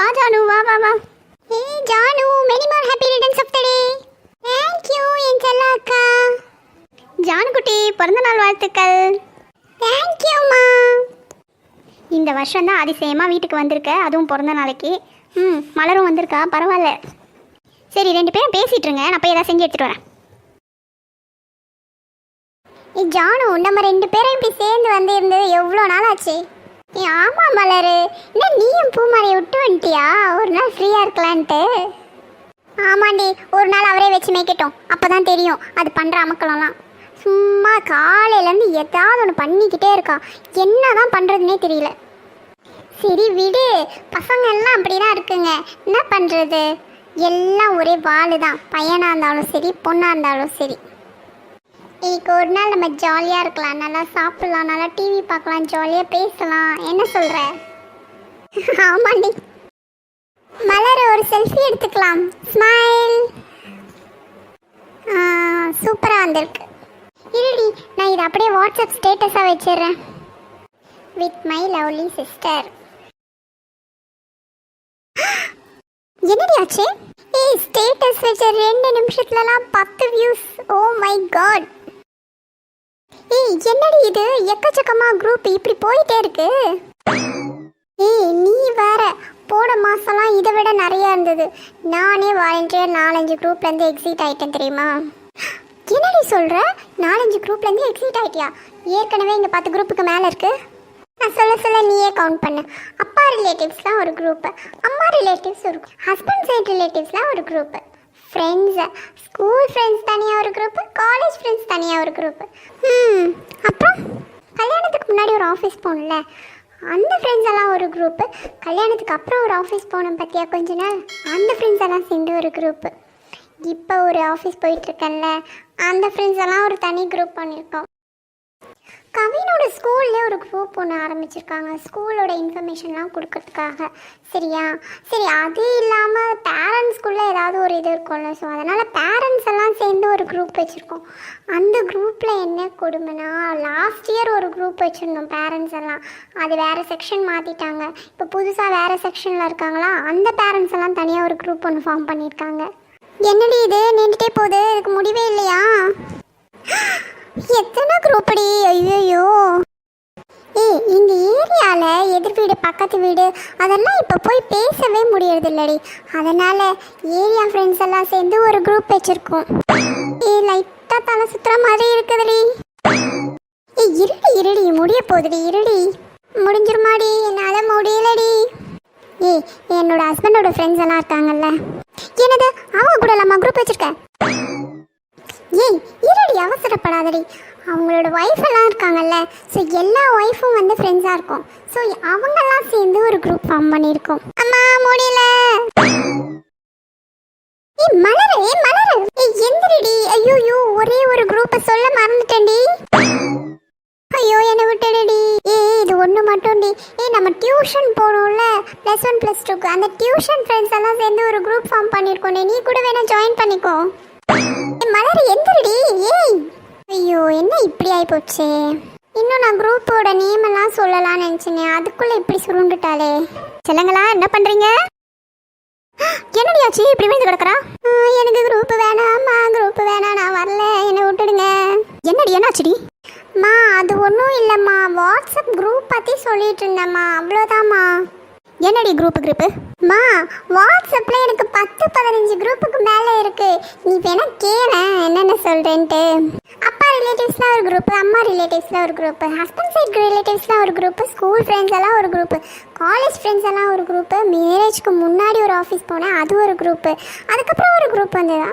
வா ஜானு. வா வா வா. Hey Janu many more happy returns of the day thank you என் செல்ல அக்கா. ஜானு குட்டி பிறந்தநாள் வாழ்த்துக்கள். தேங்க் யூமா இந்த வருஷம் தான் அதிசயமாக வீட்டுக்கு வந்திருக்க அதுவும் பிறந்த நாளைக்கு. ம் மலரும் வந்திருக்கா பரவாயில்ல. சரி ரெண்டு பேரும் பேசிட்டுருங்க நான் போய் ஏதாவது செஞ்சு எடுத்துகிட்டு வரேன். ஜானு நம்ம ரெண்டு பேரும் இப்படி சேர்ந்து வந்து இருந்தது எவ்வளோ நாள் ஆச்சு ஏ ஆமாம் மலரு. என்ன நீயும் பூமாரியை விட்டு வந்துட்டியா? ஒரு நாள் ஃப்ரீயாக இருக்கலான்ட்டு. ஆமாண்டி ஒரு நாள் அவரே வச்சு மேய்க்கட்டும். அப்போ தான் தெரியும் அது பண்ணுற அமக்கலம்லாம். சும்மா காலையிலேருந்து ஏதாவது ஒன்று பண்ணிக்கிட்டே இருக்கா. என்ன தான் பண்ணுறதுனே தெரியல. சரி விடு. பசங்க எல்லாம் அப்படி தான் இருக்குங்க. என்ன பண்ணுறது எல்லாம் ஒரே வாள் தான் பையனாக இருந்தாலும் சரி பொண்ணாக இருந்தாலும் சரி. இன்னைக்கு ஒரு நாள் நம்ம ஜாலியாக இருக்கலாம். நல்லா சாப்பிட்லாம் நல்லா டிவி பார்க்கலாம் ஜாலியாக பேசலாம். என்ன சொல்கிற ஆமாண்டி மலர் ஒரு செல்ஃபி எடுத்துக்கலாம். ஸ்மைல் சூப்பராக வந்திருக்கு. இருடி நான் இதை அப்படியே வாட்ஸ்அப் ஸ்டேட்டஸாக வச்சிடுறேன். வித் மை லவ்லி சிஸ்டர் என்னடி ஆச்சு? ஏய் ஸ்டேட்டஸ் வச்ச ரெண்டு நிமிஷத்துலலாம் பத்து வியூஸ் ஓ மை காட் ஏய் என்னடி இது? எக்கச்சக்கமா குரூப் இப்படி போயிட்டே இருக்கு. ஏய் நீ வேற. போன மாசம்லாம் இதை விட நிறைய இருந்தது. நானே வாலண்டியர் நாலஞ்சு குரூப்லேருந்து எக்ஸிட் ஆயிட்டேன் தெரியுமா? என்னடி சொல்ற? நாலஞ்சு குரூப்லேருந்து எக்ஸிட் ஆயிட்டியா? ஏற்கனவே இங்கே பத்து குரூப்புக்கு மேலே இருக்கு. நான் சொல்ல சொல்ல நீயே கவுண்ட் பண்ணு. அப்பா ரிலேட்டிவ்ஸ்லாம் ஒரு குரூப்பு அம்மா ரிலேட்டிவ்ஸ் ஒரு ஹஸ்பண்ட் சைட் ரிலேட்டிவ்ஸ்லாம் ஒரு குரூப்பு ஃப்ரெண்ட்ஸு ஸ்கூல் ஃப்ரெண்ட்ஸ் தனியாக ஒரு குரூப்பு காலேஜ் ஃப்ரெண்ட்ஸ் தனியாக ஒரு குரூப்பு ம் அப்புறம் கல்யாணத்துக்கு முன்னாடி ஒரு ஆஃபீஸ் போகணும்ல. அந்த ஃப்ரெண்ட்ஸ் எல்லாம் ஒரு குரூப்பு கல்யாணத்துக்கு அப்புறம் ஒரு ஆஃபீஸ் போனோம் பார்த்தியா கொஞ்ச நாள்? அந்த ஃப்ரெண்ட்ஸ் எல்லாம் சேர்ந்து ஒரு குரூப்பு இப்போ ஒரு ஆஃபீஸ் போயிட்டுருக்கேன்ல. அந்த ஃப்ரெண்ட்ஸ் எல்லாம் ஒரு தனி குரூப் பண்ணியிருக்கோம். கவினோட ஸ்கூல்லே ஒரு குரூப் ஒன்று ஆரம்பிச்சிருக்காங்க. ஸ்கூலோட இன்ஃபர்மேஷன்லாம் கொடுக்கறதுக்காக. சரியா? சரி அது இல்லாமல் பேரண்ட்ஸ் இது இருக்கும்ல ஸோ அதனால் பேரண்ட்ஸ் எல்லாம் சேர்ந்து ஒரு குரூப் வச்சுருக்கோம். அந்த குரூப்பில் என்ன கொடுமைனா லாஸ்ட் இயர் ஒரு குரூப் வச்சுருந்தோம் பேரண்ட்ஸ் எல்லாம். அது வேறு செக்ஷன் மாற்றிட்டாங்க இப்போ புதுசாக வேறு செக்ஷனில் இருக்காங்களா? அந்த பேரண்ட்ஸ் எல்லாம் தனியாக ஒரு குரூப் ஒன்று ஃபார்ம் பண்ணியிருக்காங்க. என்னடி இது நின்றுட்டே போகுது இதுக்கு முடிவே இல்லையா எத்தனை குரூப்படி ஐயோ ஏய் இந்த ஏரியால எதிர் வீடு பக்கத்து வீடு அதெல்லாம் இப்போ போய் பேசவே முடியறது இல்லடி அதனால ஏரியா ஃப்ரெண்ட்ஸ் எல்லாம் சேர்ந்து ஒரு குரூப் வச்சிருக்கோம். ஏய் லைட்டா தலை சுத்துற மாதிரி இருக்குதுடி. ஏ இருடி இருடி முடிய போகுதுடி இருடி. முடிஞ்சிருமாடி என்னால் முடியலடி. ஏ என்னோட ஹஸ்பண்டோட ஃப்ரெண்ட்ஸ் எல்லாம் இருக்காங்கல்ல. என்னது அவங்க கூட இல்லாமல் குரூப் வச்சிருக்க? ஏய் இருடி அவசரப்படாதடி. அவங்களோட ஒய்ஃப் எல்லாம் இருக்காங்கல்ல ஸோ எல்லா ஒய்ஃபும் வந்து ஃப்ரெண்ட்ஸாக இருக்கும். ஸோ அவங்கெல்லாம் சேர்ந்து ஒரு குரூப் ஃபார்ம் பண்ணியிருக்கோம். அம்மா முடியல. ஏய் மலர் ஏ மலர் ஏ எந்திரிடி. ஐயோ ஒரே ஒரு குரூப்பை சொல்ல மறந்துட்டேன்டி. ஐயோ என்னை விட்டுடுடி. ஏய் இது ஒன்று மட்டும்டி. ஏ ஏய் நம்ம டியூஷன் போனோம்ல ப்ளஸ் ஒன் ப்ளஸ் டூக்கு அந்த டியூஷன் ஃப்ரெண்ட்ஸ் எல்லாம் சேர்ந்து ஒரு குரூப் ஃபார்ம் பண்ணியிருக்கோம் நீ கூட வேணால் ஜாயின் பண்ணிக்கோ. மலர் எந்திரடி ஏய். ஐயோ என்ன இப்படி ஆகி போச்சு இன்னும் நான் குரூப்போட நேம் எல்லாம் சொல்லலாம்னு நினச்சினே அதுக்குள்ளே இப்படி சுருண்டுட்டாளே. சொல்லுங்களா என்ன பண்ணுறீங்க என்னடி ஆச்சு? இப்படி விழுந்து கிடக்குறா? எனக்கு குரூப் வேணாம்மா குரூப் வேணாம் நான் வரல என்னை விட்டுடுங்க. என்னடி என்னாச்சுடி மா அது ஒன்றும் இல்லைம்மா. வாட்ஸ்அப் குரூப் பற்றி சொல்லிட்டு இருந்தேம்மா அவ்வளோதாம்மா என்னடி குரூப் குரூப்பு? மா வாட்ஸ்அப்பில் எனக்கு பத்து பதினஞ்சு குரூப்புக்கு மேலே இருக்கு. நீ வேணா கேள என்னென்ன சொல்கிறேன்ட்டு அப்பா ரிலேட்டிவ்ஸ்லாம் ஒரு குரூப்பு அம்மா ரிலேட்டிவ்ஸ்லாம் ஒரு குரூப்பு ஹஸ்பண்ட் சைட் ரிலேட்டிவ்ஸ்லாம் ஒரு குரூப்பு ஸ்கூல் ஃப்ரெண்ட்ஸ் எல்லாம் ஒரு குரூப்பு காலேஜ் ஃப்ரெண்ட்ஸ் எல்லாம் ஒரு குரூப்பு மேரேஜ்க்கு முன்னாடி ஒரு ஆஃபீஸ் போனேன் அது ஒரு குரூப்பு அதுக்கப்புறம் ஒரு குரூப் வந்ததா?